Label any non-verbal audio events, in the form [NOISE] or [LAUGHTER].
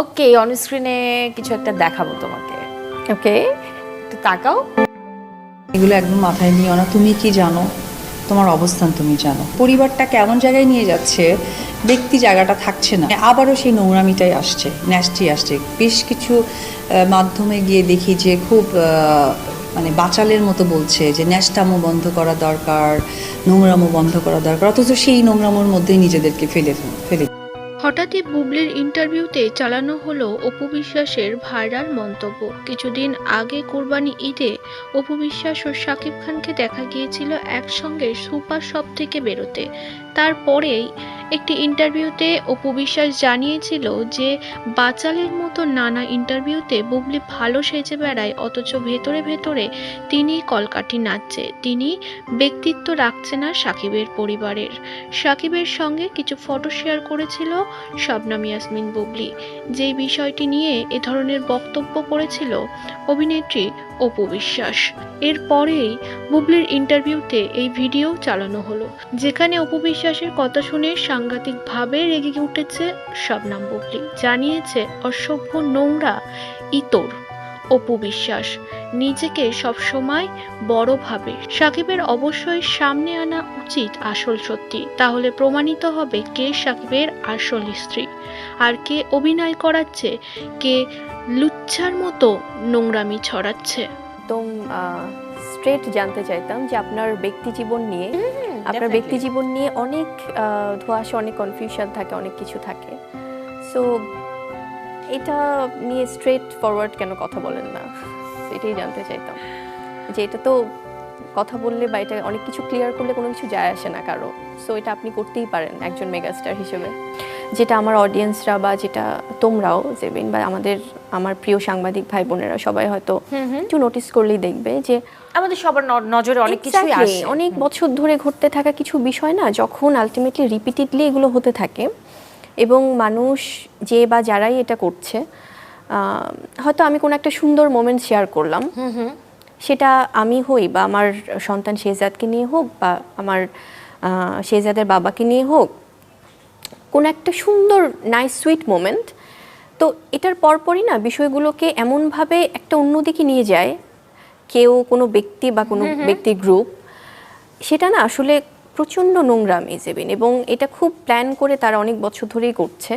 Okay on স্ক্রিনে কিছু একটা দেখাবো তোমাকে। ওকে একটু তাকাও। এগুলো একদম মাথায় নিও না, তুমি কি জানো? তোমার অবস্থান তুমি জানো। পরিবারটা কেমন জায়গায় নিয়ে যাচ্ছে, ব্যক্তি জায়গাটা থাকছে না। আবারও সেই নোংরামিটাই আসছে ন্যাস্টি আসছে। বেশ কিছু মাধ্যমে গিয়ে দেখি যে খুব মানে বাচালের মতো বলছে যে ন্যাস্টামো বন্ধ করা দরকার, নোংরামো বন্ধ করা দরকার। অথচ সেই নোংরামোর মধ্যেই নিজেদেরকে ফেলে ফেলে হঠাৎই বুবলির ইন্টারভিউতে চালানো হলো অপু বিশ্বাসের ভাইরাল মন্তব্য। কিছুদিন আগে কোরবানি ঈদে অপু বিশ্বাস ও শাকিব খানকে দেখা গিয়েছিল একসঙ্গে সুপার শপ থেকে বেরোতে। তারপরেই একটি ইন্টারভিউতে অপু বিশ্বাস জানিয়েছিল যে, বাচালের মতো নানা ইন্টারভিউতে বুবলি ভালো সেজে বেড়ায়, অথচ ভেতরে ভেতরে তিনি কলকাঠি নাচছে। তিনি ব্যক্তিত্ব রাখছে না সাকিবের পরিবারের। সাকিবের সঙ্গে কিছু ফটো শেয়ার করেছিল শবনম ইয়াসমিন বুবলি। যেই বিষয়টি নিয়ে এ ধরনের বক্তব্য করেছিল অভিনেত্রী অপু বিশ্বাস। এরপরেই বুবলির ইন্টারভিউতে এই ভিডিও চালানো হলো, যেখানে অপু বিশ্বাসের কথা শুনে সাংঘাতিকভাবে রেগে উঠেছে শবনম বুবলি। জানিয়েছে, অসভ্য নোংরা ইতর, অপু বিশ্বাস। নিজেকে সবসময় বড় ভাবে। সাকিবের অবশ্যই সামনে আনা উচিত আসল সত্যি। তাহলে প্রমাণিত হবে কে সাকিবের আসল স্ত্রী। আর কে অভিনয় করাচ্ছে, কে লুচ্ছার মতো নোংরামি ছড়াচ্ছে। একদম স্ট্রেট জানতে চাইতাম যে আপনার ব্যক্তি জীবন নিয়ে আপনার ব্যক্তি জীবন নিয়ে অনেক ধোঁয়াশা অনেক কনফিউশন থাকে অনেক কিছু থাকে। সো এটা নিয়ে স্ট্রেট ফরওয়ার্ড কেন কথা বলেন না? [LAUGHS] এটাই জানতে চাইতাম। যে এটা তো কথা বললে বা এটা অনেক কিছু ক্লিয়ার করলে কোনো কিছু যায় আসে না কারও। সো এটা আপনি করতেই পারেন একজন মেগাস্টার হিসেবে। যেটা আমার অডিয়েন্সরা বা যেটা তোমরাও জেবিন বা আমাদের আমার প্রিয় সাংবাদিক ভাই বোনেরা সবাই হয়তো একটু নোটিস করলেই দেখবে যে আমাদের সবার নজরে অনেক কিছুই আসে। অনেক বছর ধরে ঘটতে থাকা কিছু বিষয় না যখন আলটিমেটলি রিপিটেডলি এগুলো হতে থাকে এবং মানুষ যে বা যারাই এটা করছে হয়তো আমি কোনো একটা সুন্দর মোমেন্ট শেয়ার করলাম। সেটা আমি হই বা আমার সন্তান শেহজাদকে নিয়ে হোক বা আমার শেহজাদের বাবাকে নিয়ে হোক কোনো একটা সুন্দর নাইস সুইট মোমেন্ট তো এটার পরপরই না বিষয়গুলোকে এমনভাবে একটা অন্যদিকে নিয়ে যায় কেউ কোনো ব্যক্তি বা কোনো ব্যক্তি গ্রুপ সেটা না আসলে প্রচণ্ড নোংরা মেজেবেন এবং এটা খুব প্ল্যান করে তারা অনেক বছর ধরেই করছে।